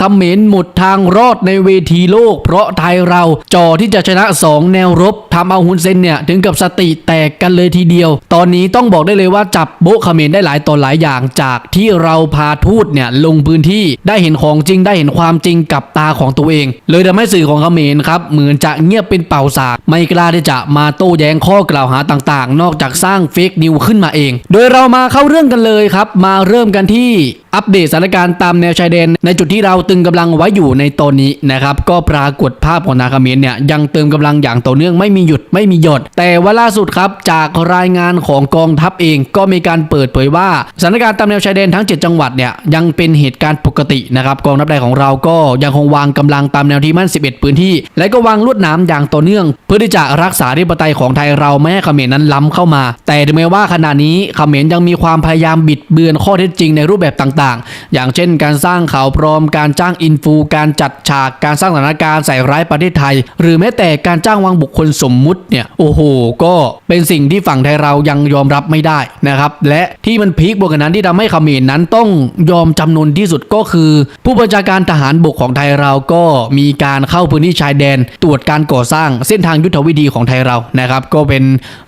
เขมรหมดทางรอดในเวทีโลก เพราะไทยเราจอที่จะชนะ 2 แนวรบทำเอาฮุนเซนเนี่ยถึงกับสติแตกกันเลยทีเดียว ตอนนี้ต้องบอกได้เลยว่าจับโบเขมรได้หลายต่อหลายอย่างจากที่เราพาทูตเนี่ยลงพื้นที่ได้เห็นของจริงได้เห็นความจริงกับตาของตัวเอง เลยทำให้สื่อของเขมรครับเหมือนจะเงียบเป็นเป่าสากไม่กล้าที่จะมาโต้แย้งข้อกล่าวหาต่างๆ นอกจากสร้างเฟกนิวขึ้นมาเอง โดยเรามาเข้าเรื่องกันเลยครับ มาเริ่มกันที่อัปเดตสถานการณ์ตามแนวชายแดนในจุดที่เราตึงกำลังไว้อยู่ในตอนนี้นะครับก็ปรากฏภาพของนาคาเมรเนี่ยยังเติมกำลังอย่างต่อเนื่องไม่มีหยุดไม่มีหยด แต่ว่าล่าสุดครับจากรายงานของกองทัพเองก็มีการเปิดเผยว่าสถานการณ์ตามแนวชายแดนทั้ง 7 จังหวัดเนี่ยยังเป็นเหตุการณ์ปกตินะครับกองทัพไทยของเราก็ยังคงวางกำลังตามแนวที่มั่น 11 พื้นที่ และก็วางลวดหนาอย่างต่อเนื่อง เพื่อที่จะรักษาธิปไตยของไทยเราไม่ให้เขมรนั้นล้ำเข้ามา แต่ถึงแม้ว่าขณะนี้เขมรยังมีความพยายามบิดเบือนข้อเท็จจริงในรูปแบบต่างๆ อย่างเช่น การสร้างข่าวปลอมการจ้างอินฟูการจัดฉากการสร้างสถานการณ์ใส่ร้ายประเทศไทย หรือแม้แต่การจ้างวางบุคคลสมมุติเนี่ยโอ้โห ก็เป็นสิ่งที่ฝั่งไทยเรายังยอมรับไม่ได้นะครับและที่มันพีคบวกกันนั้นที่ทำให้เขมรนั้นต้องยอมจำนนที่สุดก็คือ ผู้บัญชาการทหารบกของไทยเราก็มีการเข้าพื้นที่ชายแดน ตรวจการก่อสร้างเส้นทางยุทธวิธีของไทยเรานะครับก็เป็น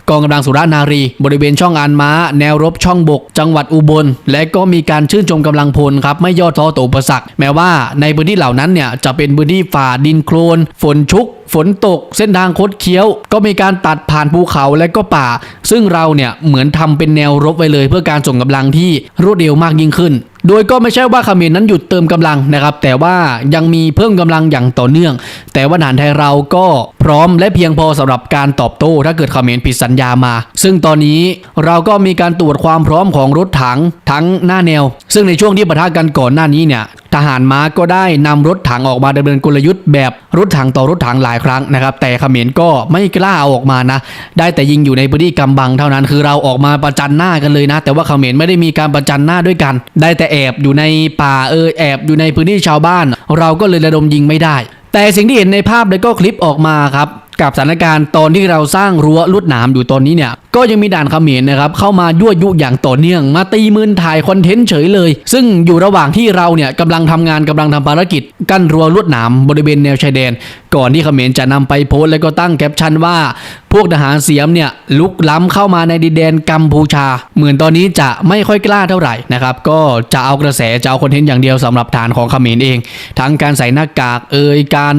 กองกำลังสุรานารี บริเวณช่องอานม้า แนวรบช่องบก จังหวัดอุบล และก็มีการชื่นชมกำลังพลครับไม่ย่อท้อต่ออุปสรรค แม้ว่าในพื้นที่เหล่านั้นเนี่ยจะเป็นพื้นที่ฝ่าดินโคลนฝนชุก ฝนตกเส้นทางคดเคี้ยว ก็มีการตัดผ่านภูเขาและก็ป่า ซึ่งเราเนี่ยเหมือนทำเป็นแนวรบไว้เลย เพื่อการส่งกำลังที่รวดเร็วมากยิ่งขึ้น โดยก็ไม่ใช่ว่าเขมรนั้นหยุดเติมกำลังนะครับ แต่ว่ายังมีเพิ่มกำลังอย่างต่อเนื่อง แต่ว่าทหารไทยเราก็พร้อมและเพียงพอสำหรับการตอบโต้ ถ้าเกิดเขมรผิดสัญญามา ซึ่งตอนนี้เราก็มีการตรวจความพร้อมของรถถังทั้งหน้าแนว ซึ่งในช่วงที่ปะทะกันก่อนหน้านี้เนี่ย ทหารม้าก็ได้นำรถถังออกมาดำเนินกลยุทธ์แบบรถถังต่อรถถังหลายครั้งนะครับ แต่เขมรก็ไม่กล้าเอาออกมานะ ได้แต่ยิงอยู่ในพื้นที่กำบังเท่านั้น คือเราออกมาประจันหน้ากันเลยนะ แต่ว่าเขมรไม่ได้มีการประจันหน้าด้วยกัน ได้แต่แอบอยู่ในป่าเออแอบอยู่ในพื้นที่ชาวบ้าน เราก็เลยระดมยิงไม่ได้ แต่สิ่งที่เห็นในภาพแล้วก็คลิปออกมาครับ กับสถานการณ์ตอนที่เราสร้างรั้วลวดหนามอยู่ตอนนี้เนี่ยก็ยังมีด่านเขมรนะครับเข้ามายั่วยุอย่างต่อเนื่องมาตีมืนถ่ายคอนเทนต์เฉยเลย ซึ่งอยู่ระหว่างที่เราเนี่ยกำลังทำงานกำลังทำภารกิจ กั้นรั้วลวดหนามบริเวณแนวชายแดน ก่อนที่เขมรจะนำไปโพสแล้วก็ตั้งแคปชั่นว่า พวกทหารเสียมเนี่ยลุกล้ำเข้ามาในดินแดนกัมพูชา เหมือนตอนนี้จะไม่ค่อยกล้าเท่าไหร่นะครับก็จะเอากระแสจะเอาคอนเทนต์อย่างเดียวสำหรับฐานของเขมรเอง ทั้งการใส่หน้ากากเอ่ยการ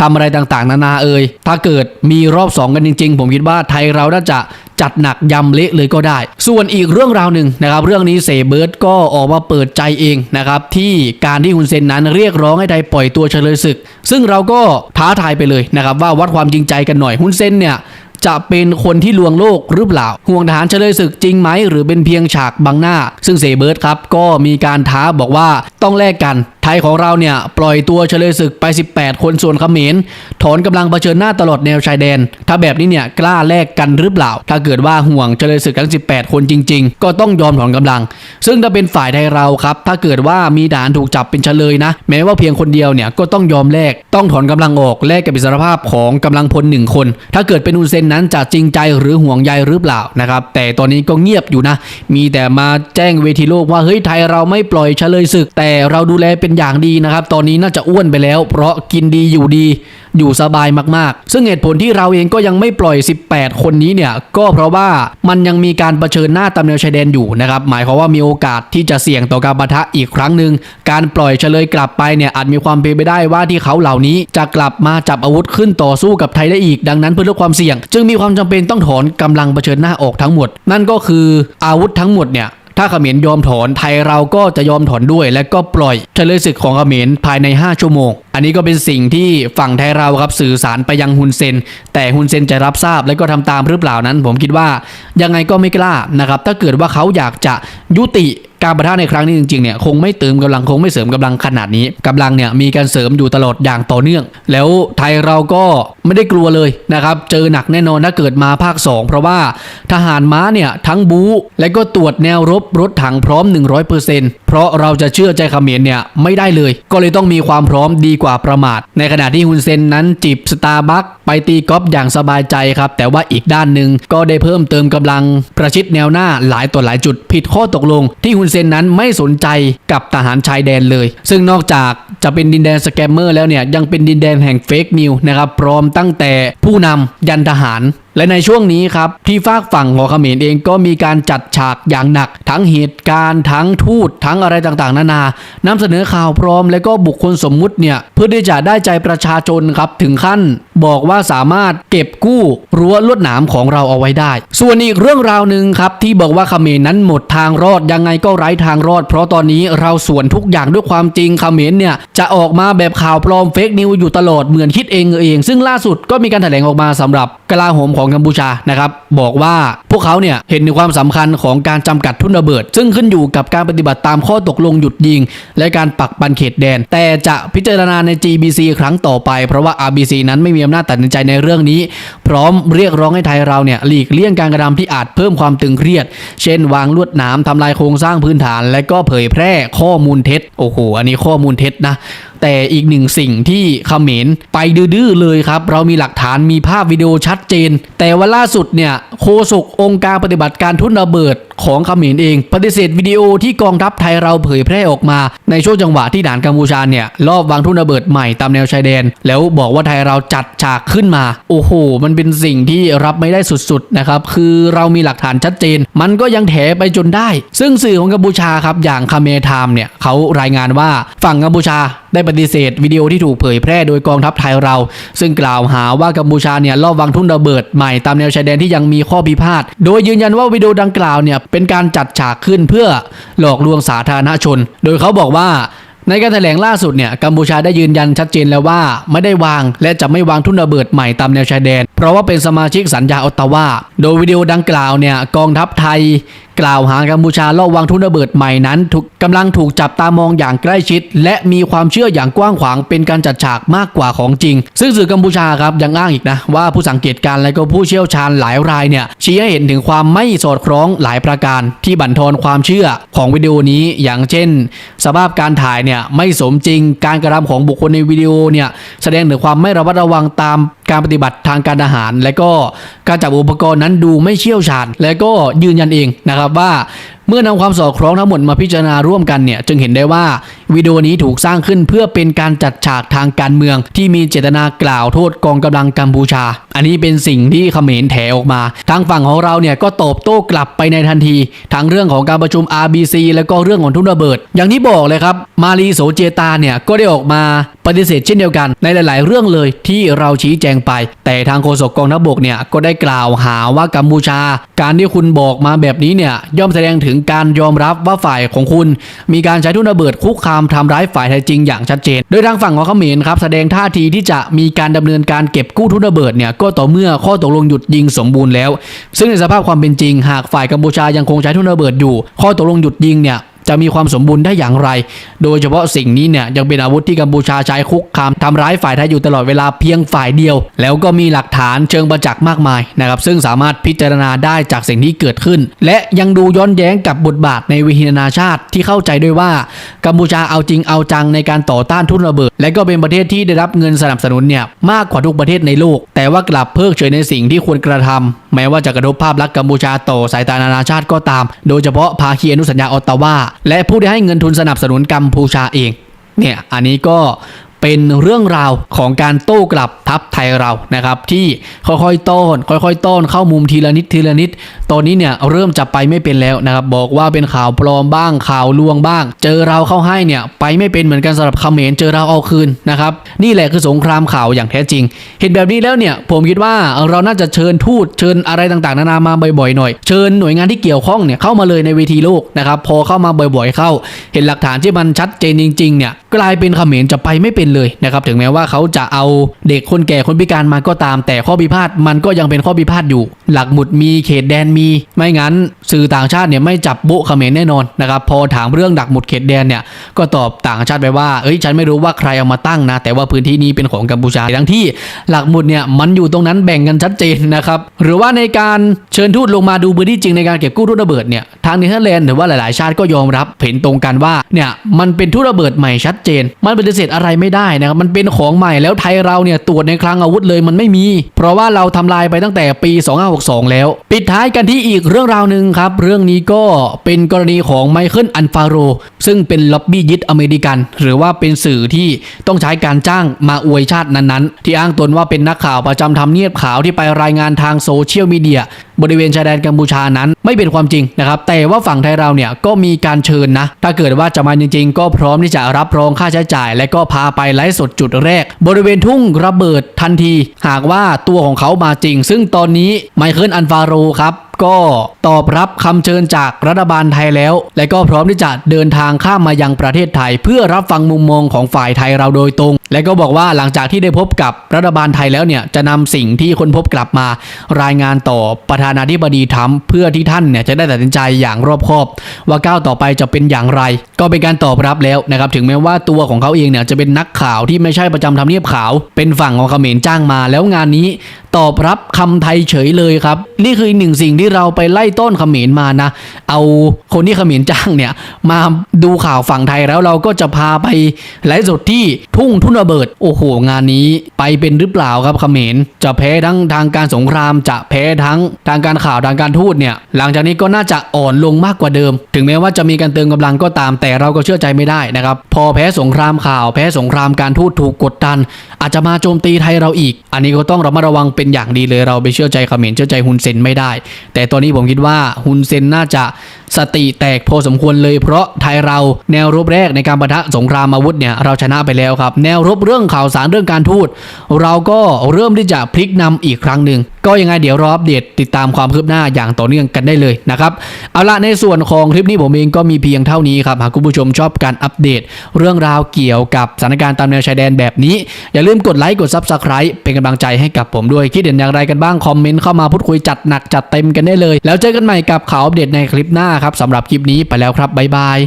ทำอะไรต่างๆ นานาเอ่ยถ้าเกิดมีรอบสองกันจริง ๆ ผมคิดว่าไทยเราน่าจะจัดหนักยำเละเลยก็ได้ ส่วนอีกเรื่องราวหนึ่งนะครับ เรื่องนี้เซเบิร์ตก็ออกมาเปิดใจเองนะครับ ที่การที่ฮุนเซนนั้นเรียกร้องให้ไทยปล่อยตัวเฉลยศึก ซึ่งเราก็ท้าทายไปเลยนะครับ ว่าวัดความจริงใจกันหน่อยฮุนเซนเนี่ยจะเป็นคนที่ลวงโลกหรือเปล่า ห่วงทหารเฉลยศึกจริงไหม หรือเป็นเพียงฉากบังหน้า ซึ่งเซเบิร์ตครับ ก็มีการท้าบอกว่าต้องแลกกัน ทยของเราเนี่ยปล่อยตัวเฉลยศึกไป 18 คนส่วนเขมรถอนกำลังเผชิญหน้าตลอดแนวชายแดน ถ้าแบบนี้เนี่ยกล้าแลกกันหรือเปล่า ถ้าเกิดว่าห่วงเฉลยศึกทั้ง 18 คนจริง ๆ ก็ต้องยอมถอนกำลัง ซึ่งถ้าเป็นฝ่ายไทยเราครับถ้าเกิดว่ามีทหารถูกจับเป็นเฉลยนะ แม้ว่าเพียงคนเดียวเนี่ยก็ต้องยอมแลกต้องถอนกำลังออกแลกกับอิสรภาพของกำลังพลหนึ่งคน ถ้าเกิดเป็นอุนเซนนั้นจะจริงใจหรือห่วงใยหรือเปล่านะครับแต่ตอนนี้ก็เงียบอยู่นะ มีแต่มาแจ้งเวทีโลกว่าเฮ้ยไทยเราไม่ปล่อยเฉลยศึก แต่เราดูแลเป็นอย่างดีนะครับ ตอนนี้น่าจะอ้วนไปแล้ว เพราะกินดีอยู่ดีอยู่สบายมากๆ ซึ่งเหตุผลที่เราเองก็ยังไม่ปล่อย 18 คนนี้เนี่ย ก็เพราะว่ามันยังมีการเผชิญหน้าตามแนวชายแดนอยู่นะครับ หมายความว่ามีโอกาสที่จะเสี่ยงต่อการปะทะอีกครั้งหนึ่ง การปล่อยเฉลยกลับไปเนี่ยอาจมีความเป็นไปได้ว่าที่เขาเหล่านี้จะกลับมาจับอาวุธขึ้นต่อสู้กับไทยได้อีก ดังนั้นเพื่อลดความเสี่ยง จึงมีความจำเป็นต้องถอนกำลังเผชิญหน้าออกทั้งหมด นั่นก็คืออาวุธทั้งหมดเนี่ย ถ้าเขมรยอมถอนไทยเราก็จะยอมถอนด้วย และก็ปล่อยเฉลยศึกของเขมรภายใน 5 ชั่วโมง อันนี้ก็เป็นสิ่งที่ฝั่งไทยเราครับสื่อสารไปยังฮุนเซน แต่ฮุนเซนจะรับทราบและก็ทำตามหรือเปล่านั้น ผมคิดว่ายังไงก็ไม่กล้านะครับถ้าเกิดว่าเขาอยากจะยุติ การประทะในครั้งนี้จริงๆเนี่ยคงไม่เติมกำลังคงไม่เสริมกำลังขนาดนี้กำลังเนี่ยมีการเสริมอยู่ตลอดอย่างต่อเนื่อง แล้วไทยเราก็ไม่ได้กลัวเลยนะครับเจอหนักแน่นอนถ้าเกิดมาภาค 2 เพราะว่าทหารม้าเนี่ยทั้งบู๊และก็ตรวจแนวรบรถถังพร้อม 100%เพราะเราจะเชื่อใจเขมรเนี่ยไม่ได้เลย ก็เลยต้องมีความพร้อมดีกว่าประมาท ในขณะที่ฮุนเซนนั้นจิบสตาร์บัคไปตีกอล์ฟอย่างสบายใจครับ แต่ว่าอีกด้านหนึ่งก็ได้เพิ่มเติมกำลังประชิดแนวหน้าหลายต่อหลายจุดผิดข้อตกลงที่ฮุนเซซนนั้นไม่สนใจกับทหารชายแดนเลย ซึ่งนอกจากจะเป็นดินแดนสแกมเมอร์แล้วเนี่ยยังเป็นดินแดนแห่งเฟกนิวนะครับพร้อมตั้งแต่ผู้นำยันทหาร และในช่วงนี้ครับที่ฝากฝั่งของเขมรเองก็มีการจัดฉากอย่างหนัก ทั้งเหตุการณ์ทั้งทูตทั้งอะไรต่างๆ นานานำเสนอข่าวพร้อม และก็บุคคลสมมุติเนี่ยเพื่อที่จะได้ใจประชาชนครับถึงขั้น บอกว่าสามารถเก็บกู้รั้วลวดหนามของเราเอาไว้ได้ ส่วนอีกเรื่องราวหนึ่งครับที่บอกว่าเขมรนั้นหมดทางรอดยังไงก็ไร้ทางรอด เพราะตอนนี้เราส่วนทุกอย่างด้วยความจริงเขมรเนี่ยจะออกมาแบบข่าวปลอมเฟกนิวอยู่ตลอดเหมือนคิดเองเออเองซึ่งล่าสุดก็มีการแถลงออกมาสำหรับกลาโหมของกัมพูชานะครับบอกว่าพวกเขาเนี่ยเห็นถึงความสำคัญของการจำกัดทุนระเบิด ซึ่งขึ้นอยู่กับการปฏิบัติตามข้อตกลงหยุดยิง และการปักปันเขตแดน แต่จะพิจารณาใน GBC ครั้งต่อไป เพราะว่า RBC นั้นไม่มีอำนาจตัดสินใจในเรื่องนี้ พร้อมเรียกร้องให้ไทยเราเนี่ยหลีกเลี่ยงการกระทำที่อาจเพิ่มความตึงเครียด เช่น วางลวดหนามทำลายโครงสร้างพื้นฐาน และก็เผยแพร่ข้อมูลเท็จโอ้โหอันนี้ข้อมูลเท็จนะแต่อีกหนึ่งสิ่งที่เขมรไปดื้อเลยครับ เรามีหลักฐานมีภาพวิดีโอชัดเจน แต่ว่าล่าสุดเนี่ยโฆษกองค์การปฏิบัติการทุนระเบิดของเขมรเอง ปฏิเสธวิดีโอที่กองทัพไทยเราเผยแพร่ออกมา ในช่วงจังหวะที่ด่านกัมพูชาเนี่ยรอบวางทุนระเบิดใหม่ตามแนวชายแดน แล้วบอกว่าไทยเราจัดฉากขึ้นมา โอ้โห มันเป็นสิ่งที่รับไม่ได้สุดๆนะครับคือเรามีหลักฐานชัดเจน มันก็ยังแถไปจนได้ ซึ่งสื่อของกัมพูชาครับอย่างคาเมไทม์เนี่ยเขารายงานว่าฝั่งกัมพูชาได้ปฏิเสธวิดีโอที่ถูกเผยแพร่โดยกองทัพไทยเรา ซึ่งกล่าวหาว่ากัมพูชาเนี่ยลอบวางทุ่นระเบิดใหม่ตามแนวชายแดนที่ยังมีข้อพิพาท โดยยืนยันว่าวิดีโอดังกล่าวเนี่ยเป็นการจัดฉากขึ้นเพื่อหลอกลวงสาธารณชน โดยเขาบอกว่า ในการแถลงล่าสุดเนี่ยกัมพูชาได้ยืนยันชัดเจนแล้วว่าไม่ได้วาง และจะไม่วางทุ่นระเบิดใหม่ตามแนวชายแดน เพราะว่าเป็นสมาชิกสัญญาออตตาวาโดยวิดีโอดังกล่าวเนี่ยกองทัพไทย กล่าวหากัมพูชาลอบวางทุ่นระเบิดใหม่นั้นถูกกำลังถูกจับตามองอย่างใกล้ชิด และมีความเชื่ออย่างกว้างขวางเป็นการจัดฉากมากกว่าของจริง ซึ่งสื่อกัมพูชาครับยังอ้างอีกนะว่าผู้สังเกตการณ์และก็ผู้เชี่ยวชาญหลายรายเนี่ยชี้ให้เห็นถึงความไม่สอดคล้องหลายประการ ที่บั่นทอนความเชื่อของวิดีโอนี้อย่างเช่น สภาพการถ่ายเนี่ยไม่สมจริงการกระทำของบุคคลในวิดีโอเนี่ยแสดงถึงความไม่ระมัดระวังตามการปฏิบัติทางการทหาร และก็การจับอุปกรณ์นั้นดูไม่เชี่ยวชาญ และก็ยืนยันเองนะครับว่าเมื่อนำความสอดคล้องทั้งหมดมาพิจารณาร่วมกันเนี่ยจึงเห็นได้ว่า วิดีโอนี้ถูกสร้างขึ้นเพื่อเป็นการจัดฉากทางการเมือง ที่มีเจตนากล่าวโทษกองกำลังกัมพูชา อันนี้เป็นสิ่งที่เขมรแถออกมา ทางฝั่งของเราเนี่ยก็ตอบโต้กลับไปในทันทีทั้งเรื่องของการประชุม RBC แล้วก็เรื่องของทุนระเบิด อย่างที่บอกเลยครับมารีโสเจตาเนี่ยก็ได้ออกมาปฏิเสธเช่นเดียวกันในหลาย ๆ เรื่องเลยที่เราชี้แจงไป แต่ทางโฆษกกองทัพบกเนี่ยก็ได้กล่าวหาว่ากัมพูชา การที่คุณบอกมาแบบนี้เนี่ยย่อมแสดงถึงการยอมรับว่าฝ่ายของคุณ มีการใช้ทุนระเบิดคุกคามทำร้ายฝ่ายไทยจริงอย่างชัดเจน โดยทางฝั่งของเขมรครับแสดงท่าทีที่จะมีการดำเนินการเก็บกู้ทุนระเบิดเนี่ยก็ต่อเมื่อข้อตกลงหยุดยิงสมบูรณ์แล้ว ซึ่งในสภาพความเป็นจริง หากฝ่ายกัมพูชายังคงใช้ทุนระเบิดอยู่ ข้อตกลงหยุดยิงเนี่ย จะมีความสมบูรณ์ได้อย่างไร โดยเฉพาะสิ่งนี้เนี่ยยังเป็นอาวุธที่กัมพูชาใช้คุกคามทำร้ายฝ่ายไทยอยู่ตลอดเวลาเพียงฝ่ายเดียว แล้วก็มีหลักฐานเชิงประจักษ์มากมายนะครับซึ่งสามารถพิจารณาได้จากสิ่งที่เกิดขึ้น และยังดูย้อนแย้งกับบทบาทในวทีนนาชาติที่เข้าใจด้วยว่ากัมพูชาเอาจริงเอาจังในการต่อต้านทุนระเบิด และก็เป็นประเทศที่ได้รับเงินสนับสนุนเนี่ยมากกว่าทุกประเทศในโลก แต่ว่ากลับเพิกเฉยในสิ่งที่ควรกระทำแม้ว่าจะกระทบภาพลักษณ์กัมพูชาต่อสายตานานาชาติก็ตาม โดยเฉพาะภาคีอนุสัญญาออตตาวาและผู้ที่ให้เงินทุนสนับสนุนกัมพูชาเองเนี่ยอันนี้ก็ เป็นเรื่องราวของการโต้กลับทัพไทยเรานะครับที่ค่อยๆต้อนค่อยๆ ต้อนเข้ามุมทีละนิดทีละนิด ตอนนี้เนี่ยเริ่มจะไปไม่เป็นแล้วนะครับบอกว่าเป็นข่าวปลอมบ้างข่าวลวงบ้าง เจอเราเข้าให้เนี่ยไปไม่เป็นเหมือนกันสำหรับเขมรเจอเราเอาคืนนะครับนี่แหละคือสงครามข่าวอย่างแท้จริง เห็นแบบนี้แล้วเนี่ยผมคิดว่าเราน่าจะเชิญทูตเชิญอะไรต่างๆ นานามาบ่อยๆหน่อย เชิญหน่วยงานที่เกี่ยวข้องเนี่ยเข้ามาเลยในเวทีโลกนะครับพอเข้ามาบ่อยๆเข้า เห็นหลักฐานที่มันชัดเจนจริงๆเนี่ยกลายเป็นเขมรจะไปไม่เป็นเลยนะครับถึงแม้ว่าเขาจะเอาเด็กคนแก่คนพิการมาก็ตาม แต่ข้อพิพาทมันก็ยังเป็นข้อพิพาทอยู่ หลักหมุดมีเขตแดนมี ไม่งั้น สื่อต่างชาติเนี่ยไม่จับโบเขมรแน่นอนนะครับพอถามเรื่องดักหมุดเขตแดนเนี่ยก็ตอบต่างชาติไปว่าเอ้ยฉันไม่รู้ว่าใครเอามาตั้งนะ แต่ว่าพื้นที่นี้เป็นของกัมพูชาทั้งที่หลักหมุดเนี่ยมันอยู่ตรงนั้นแบ่งกันชัดเจนนะครับหรือว่าในการเชิญทูตลงมาดูพื้นที่จริงในการเก็บกู้ทุนระเบิดเนี่ยทางเนเธอร์แลนด์หรือว่าหลายๆ ชาติก็ยอมรับเห็นตรงกันว่าเนี่ยมันเป็นทุนระเบิดใหม่ชัดเจน มันปฏิเสธอะไรไม่ได้นะครับมันเป็นของใหม่แล้วไทยเราเนี่ยตรวจในคลังอาวุธเลยมันไม่มี เพราะว่าเราทำลายไปตั้งแต่ปี 2562 แล้ว ปิดท้ายกันที่อีกเรื่องราวหนึ่งครับ เรื่องนี้ก็เป็นกรณีของไมเคิลอันฟาโรซึ่งเป็นล็อบบี้ยิดอเมริกัน หรือว่าเป็นสื่อที่ต้องใช้การจ้างมาอวยชาตินั้นๆ ที่อ้างตนว่าเป็นนักข่าวประจำทำเนียบขาวที่ไปรายงานทางโซเชียลมีเดีย บริเวณชายแดนกัมพูชานั้นไม่เป็นความจริงนะครับแต่ว่าฝั่งไทยเราเนี่ยก็มีการเชิญนะ ถ้าเกิดว่าจะมาจริง ๆ ก็พร้อมที่จะรับรองค่าใช้จ่าย และก็พาไปไลฟ์สดจุดแรก บริเวณทุ่งระเบิดทันที หากว่าตัวของเขามาจริง ซึ่งตอนนี้ไมเคิลอันฟาโรครับ ก็ตอบรับคำเชิญจากรัฐบาลไทยแล้ว และก็พร้อมที่จะเดินทางข้ามมายังประเทศไทย เพื่อรับฟังมุมมองของฝ่ายไทยเราโดยตรง และก็บอกว่าหลังจากที่ได้พบกับรัฐบาลไทยแล้วเนี่ยจะนำสิ่งที่คนพบกลับมา รายงานต่อประธานาธิบดีทรัมป์เพื่อที่ท่านเนี่ยจะได้ตัดสินใจอย่างรอบคอบ ว่าก้าวต่อไปจะเป็นอย่างไร ก็เป็นการตอบรับแล้วนะครับถึงแม้ว่าตัวของเขาเองเนี่ยจะเป็นนักข่าวที่ไม่ใช่ประจำทำเนียบขาว เป็นฝั่งของเขมรจ้างมา แล้วงานนี้ ตอบรับคำไทยเฉยเลยครับ นี่คืออีกหนึ่งสิ่งที่เราไปไล่ต้นเขมรมานะ เอาคนที่เขมรจ้างเนี่ย มาดูข่าวฝั่งไทยแล้วเราก็จะพาไปไลฟ์สดที่ทุ่งทุนระเบิด โอ้โห งานนี้ไปเป็นหรือเปล่าครับเขมรจะแพ้ทั้งทางการสงคราม จะแพ้ทั้งทางการข่าวทางการทูตเนี่ย หลังจากนี้ก็น่าจะอ่อนลงมากกว่าเดิม ถึงแม้ว่าจะมีการเติมกำลังก็ตามแต่เราก็เชื่อใจไม่ได้นะครับ พอแพ้สงครามข่าว แพ้สงครามการทูตถูกกดดัน อาจจะมาโจมตีไทยเราอีก อันนี้ก็ต้องระมัดระวังเป็นอย่างดีเลยเราไปเชื่อใจเขมรเชื่อใจฮุนเซนไม่ได้ แต่ตอนนี้ผมคิดว่าฮุนเซนน่าจะสติแตกพอสมควรเลยเพราะไทยเราแนวรบแรกในการประทะสงครามอาวุธเนี่ยเราชนะไปแล้วครับ แนวรบเรื่องข่าวสารเรื่องการทูตเราก็เริ่มที่จะพลิกนำอีกครั้งหนึ่งก็ยังไงเดี๋ยวรออัปเดตติดตามความคืบหน้าอย่างต่อเนื่องกันได้เลยนะครับเอาละในส่วนของคลิปนี้ผมเองก็มีเพียงเท่านี้ครับหากคุณผู้ชมชอบการอัปเดต เรื่องราวเกี่ยวกับสถานการณ์ตามแนวชายแดนแบบนี้ อย่าลืมกดไลค์กด Subscribe เป็นกำลังใจให้กับผมด้วย คิดเห็นอย่างไรกันบ้างคอมเมนต์เข้ามาพูดคุยจัดหนักจัดเต็มกันได้เลย แล้วเจอกันใหม่กับข่าวอัปเดตในคลิปหน้าครับสำหรับคลิปนี้ไปแล้วครับบ๊ายบาย